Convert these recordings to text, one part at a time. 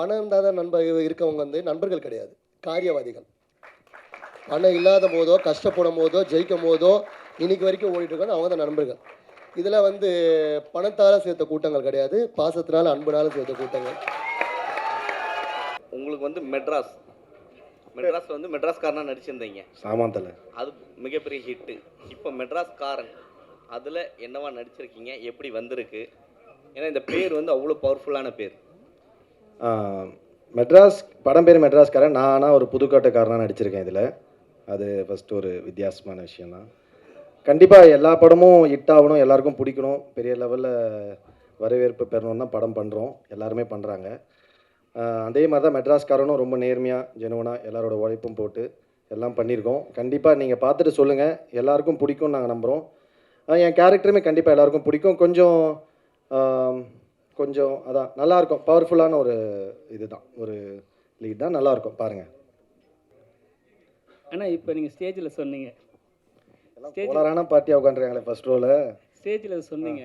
பணம் இருந்தால் தான் நண்பர் இருக்கவங்க வந்து நண்பர்கள் கிடையாது. காரியவாதிகள். பணம் இல்லாத போதோ கஷ்டப்படும் போதோ ஜெயிக்கும் போதோ இன்னைக்கு வரைக்கும் ஓடிட்டு இருக்காங்க அவங்க தான் நண்பர்கள். இதில் வந்து பணத்தால் சேர்த்த கூட்டங்கள் கிடையாது. பாசத்தினால அன்புனால சேர்த்த கூட்டங்கள். உங்களுக்கு வந்து மெட்ராஸ். மெட்ராஸ்ல வந்து மெட்ராஸ்காரனா நடிச்சிருந்தீங்க. சாமாந்தல. அது மிகப்பெரிய ஹிட்டு இப்போ மெட்ராஸ் காரன் அதில் என்னவா நடிச்சிருக்கீங்க? எப்படி வந்திருக்கு? ஏன்னா இந்த பேர் வந்து அவ்வளோ பவர்ஃபுல்லான பேர். மெட்ராஸ் படம் பேர் மெட்ராஸ்காரன். நான் ஆனால் ஒரு புதுக்கோட்டைக்காரனாக நடிச்சிருக்கேன் இதில். அது ஃபஸ்ட்டு ஒரு வித்தியாசமான விஷயந்தான் கண்டிப்பாக எல்லா படமும் ஹிட் ஆகணும் எல்லாருக்கும் பிடிக்கணும். பெரிய லெவலில் வரவேற்பு பெறணும்னா தான் படம் பண்ணுறோம் எல்லாருமே பண்ணுறாங்க அதே மாதிரி தான் மெட்ராஸ்காரனும் ரொம்ப நேர்மையாக ஜெனுவனாக எல்லாரோட உழைப்பும் போட்டு எல்லாம் பண்ணியிருக்கோம். கண்டிப்பாக நீங்கள் பார்த்துட்டு சொல்லுங்கள் எல்லாருக்கும் பிடிக்கும்னு நாங்கள் நம்புகிறோம் என் கேரக்டருமே கண்டிப்பாக எல்லாருக்கும் பிடிக்கும். கொஞ்சம் கொஞ்சம் அதான் நல்லா இருக்கும் பவர்ஃபுல்லான ஒரு இதுதான். ஒரு லீட் தான். நல்லா இருக்கும் பாருங்க. ஆனால் இப்போ நீங்கள் ஸ்டேஜில் சொன்னீங்க. போலரான பார்ட்டியாக உட்காந்துருக்காங்களே ஃபர்ஸ்ட் ரோல ஸ்டேஜில் சொன்னீங்க.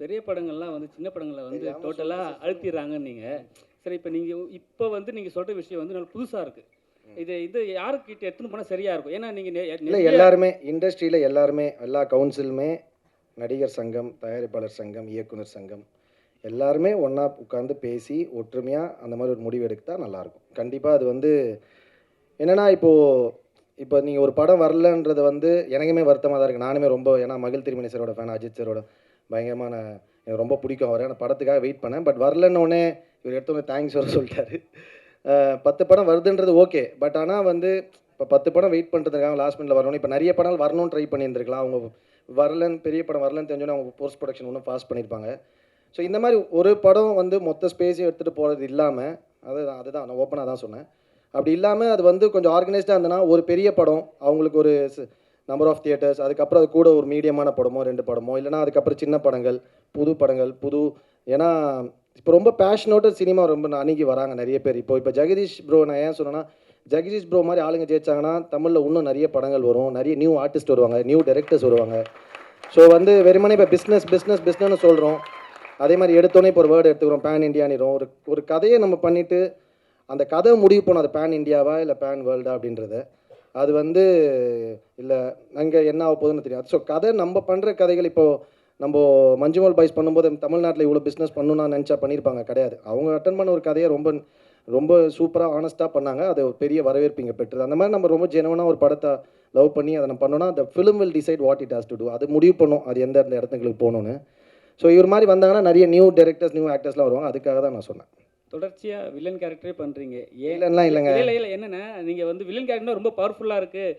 பெரிய படங்கள்லாம் வந்து சின்ன படங்களை வந்து டோட்டலாக அழுத்திடுறாங்கன்னு நீங்கள் சரி இப்போ நீங்கள் இப்போ வந்து நீங்கள் சொல்கிற விஷயம் வந்து நல்ல புதுசாக இருக்குது இது இது யாருக்கிட்ட எடுத்துன்னு போனால் சரியாக இருக்கும்? ஏன்னா இல்லை நீங்கள் எல்லாருமே இண்டஸ்ட்ரியில் எல்லாருமே எல்லா கவுன்சிலுமே நடிகர் சங்கம் தயாரிப்பாளர் சங்கம் இயக்குனர் சங்கம் எல்லாருமே ஒன்றா உட்காந்து பேசி ஒற்றுமையாக அந்த மாதிரி ஒரு முடிவு எடுத்தால் நல்லாயிருக்கும் கண்டிப்பாக அது வந்து என்னென்னா இப்போது இப்போ நீங்கள் ஒரு படம் வரலன்றது வந்து எனக்குமே வருத்தமாக தான் இருக்குது நானுமே ரொம்ப ஏன்னா மகிழ் திருமணி சரோட ஃபேன் அஜித் சரோட பயங்கரமான எனக்கு ரொம்ப பிடிக்கும். அவர் ஆனால் படத்துக்காக வெயிட் பண்ணேன். பட் வரலன்னொடனே இவர் எடுத்தோடனே தேங்க்ஸ் வர சொல்லிட்டாரு. பத்து படம் வருதுன்றது ஓகே பட் ஆனால் வந்து இப்போ பத்து படம் வெயிட் பண்ணுறதுக்காக லாஸ்ட் மினிட்ல வரணும் இப்போ நிறைய படம் வரணும்னு ட்ரை பண்ணியிருந்திருக்கலாம். அவங்க வரலன்னு பெரிய படம் வரலன்னு தெரிஞ்சோன்னே அவங்க போஸ்ட் ப்ரொடக்ஷன் ஒன்றும் ஃபாஸ்ட் பண்ணியிருப்பாங்க. ஸோ இந்த மாதிரி ஒரு படம் வந்து மொத்த ஸ்பேஸையும் எடுத்துகிட்டு போகிறது இல்லாமல் அதுதான் அதுதான் நான் ஓப்பனாக தான் சொன்னேன். அப்படி இல்லாமல் அது வந்து கொஞ்சம் ஆர்கனைஸ்டாக இருந்ததுன்னா ஒரு பெரிய படம் அவங்களுக்கு ஒரு நம்பர் ஆஃப் தியேட்டர்ஸ் அதுக்கப்புறம் அது கூட ஒரு மீடியமான படமோ ரெண்டு படமோ இல்லைனா அதுக்கப்புறம் சின்ன படங்கள் புது படங்கள் புது ஏன்னா இப்போ ரொம்ப பேஷனோட சினிமா ரொம்ப அணுகி வராங்க நிறைய பேர். இப்போ இப்போ ஜெகதீஷ் ப்ரோ நான் ஏன் சொன்னேன்னா ஜெகதீஷ் ப்ரோ மாதிரி ஆளுங்க ஜெயிச்சாங்கன்னா தமிழில் இன்னும் நிறைய படங்கள் வரும். நிறைய நியூ ஆர்டிஸ்ட் வருவாங்க நியூ டேரக்டர்ஸ் வருவாங்க. ஸோ வந்து வெறுமனே இப்போ பிஸ்னஸ் பிஸ்னஸ் பிஸ்னஸ்னு சொல்கிறோம் அதே மாதிரி எடுத்தோன்னே இப்போ ஒரு வேர்டு எடுத்துக்கிறோம் பேன் இந்தியானிரும் ஒரு ஒரு கதையை நம்ம பண்ணிவிட்டு அந்த கதை முடிவு போனோம் அது பேன் இந்தியாவா இல்லை பேன் வேர்ல்டா அப்படின்றத அது வந்து இல்லை அங்கே என்ன ஆக போகுதுன்னு தெரியாது. ஸோ கதை நம்ம பண்ணுற கதைகள் இப்போது நம்ம மஞ்சுமல் பாய்ஸ் பண்ணும்போது தமிழ்நாட்டில் இவ்வளோ பிஸ்னஸ் பண்ணணும்னு நினச்சா பண்ணியிருப்பாங்க. கிடையாது. அவங்க அட்டன் பண்ண ஒரு கதையை ரொம்ப ரொம்ப சூப்பராக ஆனஸ்ட்டாக பண்ணாங்க. அது ஒரு பெரிய வரவேற்பு இங்கே பெற்றது. அந்த மாதிரி நம்ம ரொம்ப ஜெனவனாக ஒரு படத்தை லவ் பண்ணி அதை நம்ம பண்ணோன்னா அந்த film will decide what it has to do அது முடிவு பண்ணும். அது எந்த எந்த இடத்துங்களுக்கு போகணுன்னு ஸோ இவர் மாதிரி வந்தாங்கன்னா நிறைய நியூ டேரக்டர்ஸ் நியூ ஆக்டர்ஸ்லாம் வருவாங்க. அதுக்காக தான் நான் சொன்னேன். தொடர்ச்சியாக வில்லன் கேரக்டரே பண்ணுறீங்க ஏன்? இல்லைன்னா இல்லைங்க. இல்லை இல்லை என்னென்னா நீங்கள் வந்து வில்லன் கேரக்டர் ரொம்ப பவர்ஃபுல்லாக இருக்குது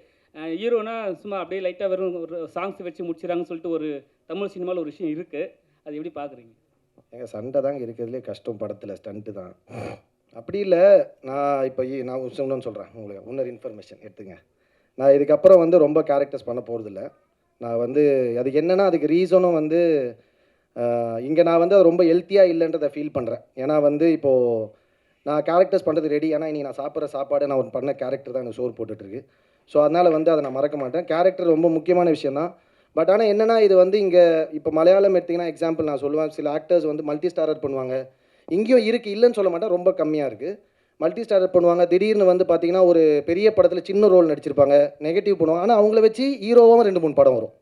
ஹீரோனா சும்மா அப்படியே லைட்டாக வெறும் ஒரு சாங்ஸ் வச்சு முடிச்சிடறாங்கன்னு சொல்லிட்டு ஒரு தமிழ் சினிமாவில் ஒரு விஷயம் இருக்குது அது எப்படி பார்க்குறீங்க எங்கள் சண்டை தாங்க இருக்கிறதுலே கஷ்டம் படத்தில் ஸ்டண்ட்டு தான். அப்படி இல்லை நான் இப்போ நான் இன்னொன்று சொல்கிறேன் உங்களுக்கு. இன்னொரு இன்ஃபர்மேஷன் எடுத்துங்க. நான் இதுக்கப்புறம் வந்து ரொம்ப கேரக்டர்ஸ் பண்ண போகிறதில்ல நான் வந்து அதுக்கு என்னென்னா அதுக்கு ரீசனும் வந்து இங்கே நான் வந்து அது ரொம்ப ஹெல்த்தியாக இல்லைன்றதை ஃபீல் பண்ணுறேன் ஏன்னா வந்து இப்போது நான் கேரக்டர்ஸ் பண்ணுறது ரெடி ஏன்னா இனி நான் சாப்பிட்ற சாப்பாடு நான் ஒரு பண்ண கேரக்டர் தான் எனக்கு சோறு போட்டுட்ருக்கு. ஸோ அதனால் வந்து அதை நான் மறக்க மாட்டேன். கேரக்டர் ரொம்ப முக்கியமான விஷயம் தான் பட் ஆனால் என்னென்னா இது வந்து இங்கே இப்போ மலையாளம் எடுத்திங்கன்னா எக்ஸாம்பிள் நான் சொல்லுவேன். சில ஆக்டர்ஸ் வந்து மல்டி ஸ்டாரர் பண்ணுவாங்க. இங்கேயும் இருக்குது இல்லைன்னு சொல்ல மாட்டேன். ரொம்ப கம்மியாக இருக்குது மல்டி ஸ்டாரர் பண்ணுவாங்க. திடீர்னு வந்து பார்த்திங்கன்னா ஒரு பெரிய படத்தில் சின்ன ரோல் நடிச்சிருப்பாங்க. நெகட்டிவ் பண்ணுவாங்க. ஆனால் அவங்கள வச்சு ஹீரோவாகவும் ரெண்டு மூணு படம் வரும்.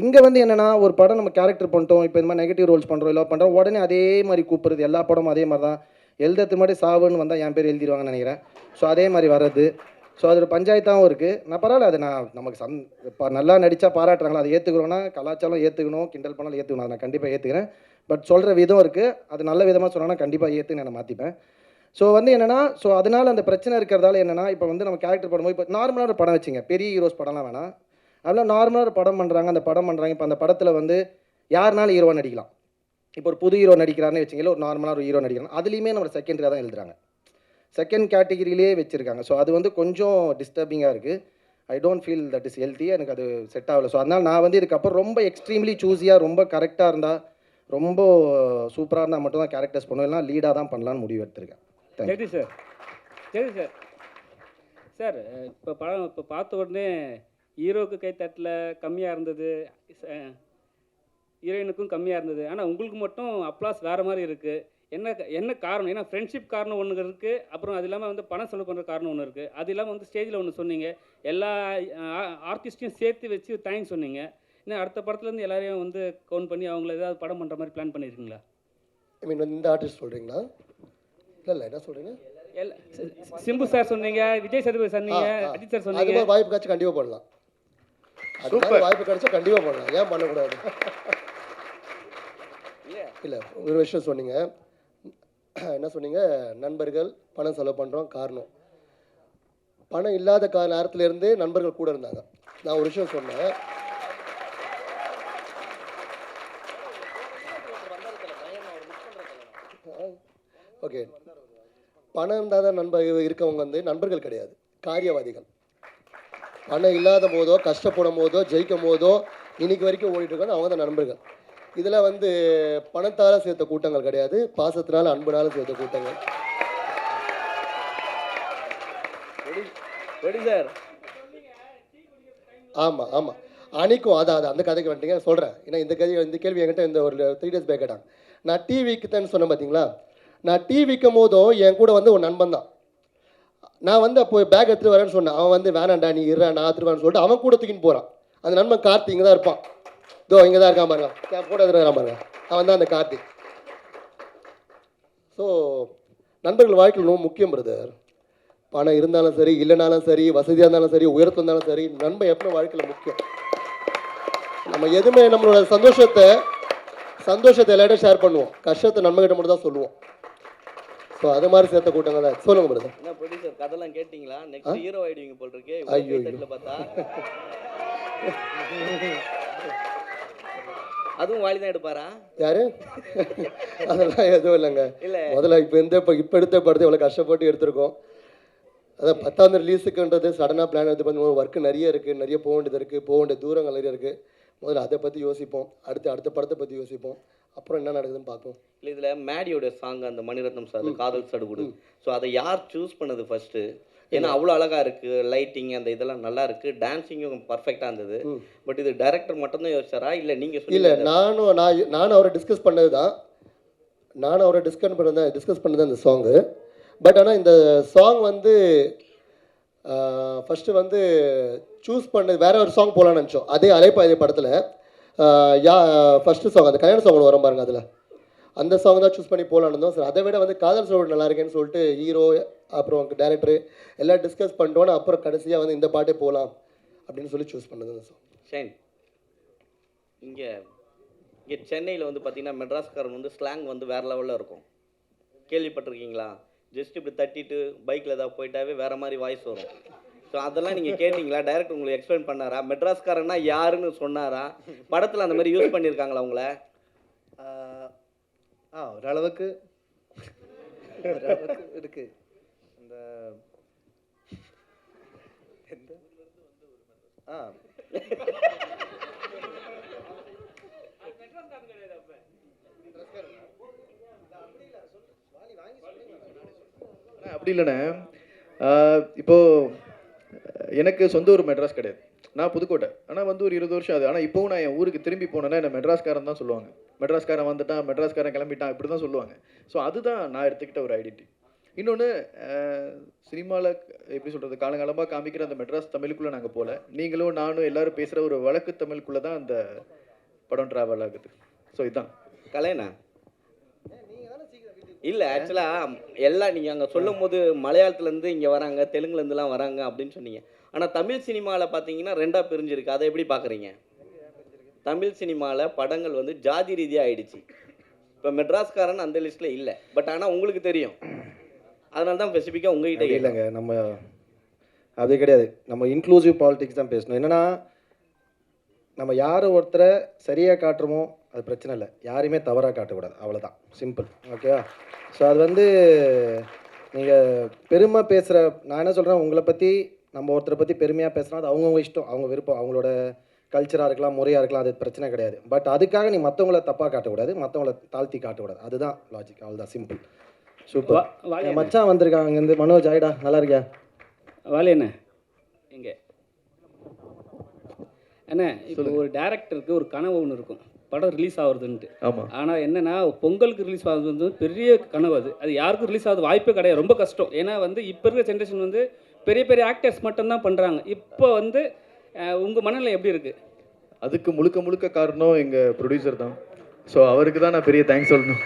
இங்கே வந்து என்னென்னா ஒரு படம் நம்ம கேரக்டர் பண்ணிட்டோம் இப்போ இந்த மாதிரி நெகட்டிவ் ரோல்ஸ் பண்ணுறோம் இல்லை பண்ணுறோம் உடனே அதே மாதிரி கூப்பிடுறது எல்லா படமும் அதே மாதிரி தான். எழுதுறதுக்கு முன்னாடி சாவுன்னு வந்தால் என் பேர் எழுதிடுவாங்கன்னு நினைக்கிறேன். ஸோ அதே மாதிரி வர்றது. ஸோ அது ஒரு பஞ்சாயத்தாகவும் இருக்குது நான் பரவாயில்ல அது நான் நமக்கு சந் இப்போ நல்லா நடித்தா பாராட்டுறாங்களா அதை ஏற்றுக்கிறோன்னா கலாச்சாரம் ஏற்றுக்கணும் கிண்டல் பண்ணாலும் ஏற்றுக்கணும் அதை நான் கண்டிப்பாக ஏற்றுக்கிறேன் பட் சொல்கிற விதம் இருக்குது அது நல்ல விதமாக சொன்னால் கண்டிப்பாக ஏற்று நான் மாற்றிப்பேன் ஸோ வந்து என்னென்னா ஸோ அதனால் அந்த பிரச்சனை இருக்கிறதால என்னென்னா இப்போ வந்து நம்ம கேரக்டர் படம் இப்போ நார்மலாக ஒரு படம் வச்சுங்க. பெரிய ஹீரோஸ் படம்லாம் வேணாம். அதெல்லாம் நார்மலாக ஒரு படம் பண்ணுறாங்க அந்த படம் பண்ணுறாங்க இப்போ அந்த படத்தில் வந்து யாருனாலும் ஹீரோவாக நடிக்கலாம். இப்போ ஒரு புது ஹீரோ நடிக்கிறாருன்னு வச்சுங்களேன் ஒரு நார்மலாக ஒரு ஹீரோ நடிக்கிறாங்க. அதுலேயுமே நம்ம செகண்டரியாக தான் எழுதுறாங்க. செகண்ட் கேட்டகிரிலே வச்சுருக்காங்க. ஸோ அது வந்து கொஞ்சம் டிஸ்டர்பிங்காக இருக்குது I don't feel that is healthy எனக்கு அது செட் ஆகலை. ஸோ அதனால் நான் வந்து இதுக்கப்புறம் ரொம்ப எக்ஸ்ட்ரீம்லி சூஸியாக ரொம்ப கரெக்டாக இருந்தால் ரொம்ப சூப்பராக இருந்தால் மட்டும் தான் கேரக்டர்ஸ் பண்ணுவேன். இல்லைனா லீடாக தான் பண்ணலான்னு முடிவு எடுத்திருக்கேன். Thank sir. சரி. சார் சார் இப்போ படம் இப்போ பார்த்த உடனே ஹீரோவுக்கு கைத்தட்டில் கம்மியாக இருந்தது ஹீரோயினுக்கும் கம்மியாக இருந்தது. ஆனால் உங்களுக்கு மட்டும் அப்ளாஸ் வேறு மாதிரி இருக்குது என்ன என்ன காரணம்? ஏன்னா ஃப்ரெண்ட்ஷிப் காரணம் ஒன்று இருக்குது அப்புறம் அது இல்லாமல் வந்து பணம் செலவு பண்ணுற காரணம் ஒன்று இருக்குது அது இல்லாமல் வந்து ஸ்டேஜில் ஒன்று சொன்னீங்க. எல்லா ஆர்டிஸ்ட்டையும் சேர்த்து வச்சு தேங்க்ஸ் சொன்னீங்க. இன்னும் அடுத்த படத்துலேருந்து எல்லாரையும் வந்து கவுண்ட் பண்ணி அவங்கள ஏதாவது படம் பண்ணுற மாதிரி பிளான் பண்ணியிருக்கீங்களா ஐ மீன் இந்த ஆர்டிஸ்ட் சொல்கிறீங்களா இல்லை இல்லை என்ன சொல்கிறீங்க சிம்பு சார் சொன்னீங்க விஜய் சேதுபதி சொன்னீங்க. அஜித் சார் சொன்னீங்க. வாய்ப்பு கண்டிப்பாக பண்ணலாம் மாதிரி வாய்ப்பு கிடைச்சா கண்டிப்பாக பண்ணலாம். ஏன் பண்ணக்கூடாது? இல்லை. ஒரு விஷயம் சொன்னீங்க. என்ன சொன்னீங்க? நண்பர்கள் பணம் செலவு பண்ணுறோம் காரணம். பணம் இல்லாத கா நேரத்துல இருந்தே நண்பர்கள் கூட இருந்தாங்க. நான் ஒரு விஷயம் சொன்னேன். ஓகே. பணம் இருந்தாத நண்பர் இருக்கவங்க வந்து நண்பர்கள் கிடையாது. காரியவாதிகள். பணம் இல்லாத போதோ கஷ்டப்படும் போதோ ஜெயிக்கும் போதோ இன்னைக்கு வரைக்கும் ஓடிட்டு இருக்காங்க அவங்க தான் நண்பர்கள். இதில் வந்து பணத்தால் சேர்த்த கூட்டங்கள் கிடையாது பாசத்தினால அன்புனால சேர்த்த கூட்டங்கள். சார் ஆமாம் ஆமாம் அன்னைக்கும் அதான் அது அந்த கதைக்கு வந்துட்டீங்க சொல்கிறேன் ஏன்னா இந்த கதை இந்த கேள்வி என்கிட்ட இந்த ஒரு த்ரீ டேஸ் பேக் கேட்டாங்க. நான் டீ விற்குத்தேன்னு சொன்னேன் பார்த்தீங்களா நான் டீ விற்கும் போதும் என் கூட வந்து ஒரு நண்பன் தான். நான் வந்து அப்போ பேக் எடுத்துகிட்டு வரேன்னு சொன்னேன். அவன் வந்து வேணாண்டா நீ இருடா நான் எடுத்துருவான்னு சொல்லிட்டு அவன் கூட தூக்கின்னு போகிறான் அந்த நண்பன் கார்த்தி இங்கே தான் இருப்பான். இதோ இங்கே தான் இருக்கான் பாருங்க. என் கூட இருக்கிறான் பாருங்க. அவன் தான் அந்த கார்த்தி. ஸோ நண்பர்கள் வாழ்க்கையில் ரொம்ப முக்கியம் பிரதர் பணம் இருந்தாலும் சரி இல்லைனாலும் சரி வசதியாக இருந்தாலும் சரி உயரத்தில் இருந்தாலும் சரி நண்பன் எப்போ வாழ்க்கையில் முக்கியம். நம்ம எதுவுமே நம்மளோட சந்தோஷத்தை சந்தோஷத்தை எல்லாரும் ஷேர் பண்ணுவோம். கஷ்டத்தை நண்பகிட்ட மட்டும் தான் சொல்லுவோம். ஸோ அது மாதிரி சேர்த்த கூட்டங்கள் தான். சொல்லுங்க பிரதர் என்ன ப்ரொடியூசர் கதைலாம் கேட்டிங்களா? நெக்ஸ்ட் ஹீரோ ஆயிடுவீங்க போல் இருக்கு ஐயோ. பார்த்தா. அதுவும் வாலி தான் எடுப்பாரா? யாரு? அதெல்லாம் எதுவும் இல்லைங்க. இல்ல. முதல்ல இப்போ இந்த இப்போ இப்போ எடுத்த படத்தை எவ்வளோ கஷ்டப்பட்டு எடுத்திருக்கோம். அதான் பத்தாம் ரிலீஸுக்குன்றது சடனாக பிளான் எடுத்து பண்ணி ஒர்க்கு நிறைய இருக்குது நிறைய போக வேண்டியது இருக்குது போக வேண்டிய தூரங்கள் நிறைய இருக்குது முதல்ல அதை பற்றி யோசிப்போம். அடுத்து அடுத்த படத்தை பற்றி யோசிப்போம். அப்புறம் என்ன நடக்குதுன்னு பார்ப்போம். இல்ல இதுல மேடியோட சாங் அந்த மணிரத்னம் சார் காதல் சடுகுடு. ஸோ அதை யார் சூஸ் பண்ணது ஃபர்ஸ்ட் ஏன்னா அவ்வளோ அழகா இருக்கு லைட்டிங் அந்த இதெல்லாம் நல்லா இருக்கு. டான்ஸிங்கும் பர்ஃபெக்டாக இருந்தது. பட் இது டைரக்டர் மட்டும்தான் யோசிச்சாரா? இல்ல நீங்க இல்லை நானும் நான் நானும் அவரை டிஸ்கஸ் பண்ணது தான் நானும் அவரை டிஸ்கஸ் பண்ணது டிஸ்கஸ் பண்ணது அந்த சாங்கு பட் ஆனால் இந்த சாங் வந்து ஃபஸ்ட்டு வந்து சூஸ் பண்ணது வேற ஒரு சாங் போகலான்னு நினச்சோம். அதே அலைப்பா இதே படத்தில். யா ஃபஸ்ட்டு சாங் அந்த கல்யாண சாங் வரும் பாருங்க அதில். அந்த சாங் தான் சூஸ் பண்ணி போகலான்னு இருந்தோம். சரி அதை விட வந்து காதல் சோடு நல்லா இருக்கேன்னு சொல்லிட்டு ஹீரோ அப்புறம் டேரக்டர் எல்லாம் டிஸ்கஸ் பண்ணிட்டோன்னு அப்புறம் கடைசியாக வந்து இந்த பாட்டே போகலாம் அப்படின்னு சொல்லி சூஸ் பண்ணது அந்த சாங் ஷைன் இங்கே இங்கே சென்னையில் வந்து பார்த்தீங்கன்னா மெட்ராஸ்காரன் வந்து ஸ்லாங் வந்து வேறு லெவலில் இருக்கும். கேள்விப்பட்டிருக்கீங்களா? ஜஸ்ட் இப்படி தட்டிட்டு பைக்கில் ஏதாவது போயிட்டாவே வேற மாதிரி வாய்ஸ் வரும். ஸோ அதெல்லாம் நீங்கள் கேட்டிங்களா? டைரக்ட் உங்களுக்கு எக்ஸ்பிளைன் பண்ணாரா? மெட்ராஸ்காரன்னா யாருன்னு சொன்னாரா? படத்தில் அந்த மாதிரி யூஸ் பண்ணியிருக்காங்களா உங்கள? ஆஹ் ஆ ஓரளவுக்கு. இருக்கு. அந்த எந்த? ஆ. அண்ணா, அப்படி இல்லைண்ணே. இப்போ எனக்கு சொந்த ஊர் மெட்ராஸ் கிடையாது. நான் புதுக்கோட்டை. ஆனால் வந்து ஒரு இருபது வருஷம் ஆகுது. ஆனால் இப்போவும் நான் என் ஊருக்கு திரும்பி போனேன்னா என்ன மெட்ராஸ்காரன் தான் சொல்லுவாங்க. மெட்ராஸ்காரன் வந்துட்டான் மெட்ராஸ்காரன் கிளம்பிட்டான் இப்படி தான் சொல்லுவாங்க. ஸோ அதுதான் நான் எடுத்துக்கிட்ட ஒரு ஐடென்டி இன்னொன்று சினிமாவில் எப்படி சொல்கிறது காலங்காலமாக காமிக்கிற அந்த மெட்ராஸ் தமிழுக்குள்ளே நாங்கள் போகல நீங்களும் நானும் எல்லாரும் பேசுகிற ஒரு வழக்கு தமிழுக்குள்ளே தான் அந்த படம் ட்ராவல் ஆகுது. ஸோ இதுதான் கலைனா இல்லை ஆக்சுவலாக எல்லாம் நீங்கள் அங்கே சொல்லும் போது மலையாளத்துலேருந்து இங்கே வராங்க தெலுங்குலேருந்துலாம் வராங்க அப்படின்னு சொன்னீங்க. ஆனால் தமிழ் சினிமாவில் பார்த்தீங்கன்னா ரெண்டாக பிரிஞ்சிருக்கு. அதை எப்படி பார்க்குறீங்க தமிழ் சினிமாவில் படங்கள் வந்து ஜாதி ரீதியாக ஆயிடுச்சு. இப்போ மெட்ராஸ்காரன் அந்த லிஸ்ட்டில் இல்லை. பட் ஆனால் உங்களுக்கு தெரியும். அதனால தான் ஸ்பெசிஃபிக்காக உங்ககிட்ட இல்லைங்க. நம்ம அது கிடையாது. நம்ம இன்க்ளூசிவ் பாலிடிக்ஸ் தான் பேசணும். என்னன்னா நம்ம யார் ஒருத்தரை சரியாக காட்டுறோமோ அது பிரச்சனை இல்லை. யாரையுமே தவறாக காட்டக்கூடாது. அவ்வளோதான் சிம்பிள் ஓகேவா ஸோ அது வந்து நீங்கள் பெருமை பேசுகிற நான் என்ன சொல்கிறேன் உங்களை பற்றி நம்ம ஒருத்தரை பற்றி பெருமையாக பேசுனா அது அவங்கவுங்க இஷ்டம். அவங்க விருப்பம். அவங்களோட கல்ச்சராக இருக்கலாம் முறையாக இருக்கலாம் அது பிரச்சனை கிடையாது. பட் அதுக்காக நீ மற்றவங்கள தப்பாக காட்டக்கூடாது. மற்றவங்கள தாழ்த்தி காட்டக்கூடாது. அதுதான் லாஜிக் அவ்வளோதான் சிம்பிள் சூப்பர் மச்சான் வந்திருக்கான் அங்கேருந்து மனோஜ் ஆயிடா. நல்லா இருக்கியா? வாலி என்ன? எங்க அண்ணா இப்போ ஒரு டேரக்டருக்கு ஒரு கனவு ஒன்று இருக்கும். படம் ரிலீஸ் ஆகுறதுன்ட்டு. ஆமாம் ஆனால் என்னன்னா பொங்கலுக்கு ரிலீஸ் ஆகுது வந்து பெரிய கனவு அது. அது யாருக்கும் ரிலீஸ் ஆகுது வாய்ப்பே கிடையாது. ரொம்ப கஷ்டம். ஏன்னா வந்து இப்போ இருக்கிற ஜென்ரேஷன் வந்து பெரிய பெரிய ஆக்டர்ஸ் மட்டும்தான் பண்ணுறாங்க இப்போ வந்து உங்கள் மனநிலை எப்படி இருக்குது அதுக்கு முழுக்க முழுக்க காரணம் எங்கள் ப்ரொடியூசர் தான். ஸோ அவருக்கு தான் நான் பெரிய தேங்க்ஸ் சொல்லணும்.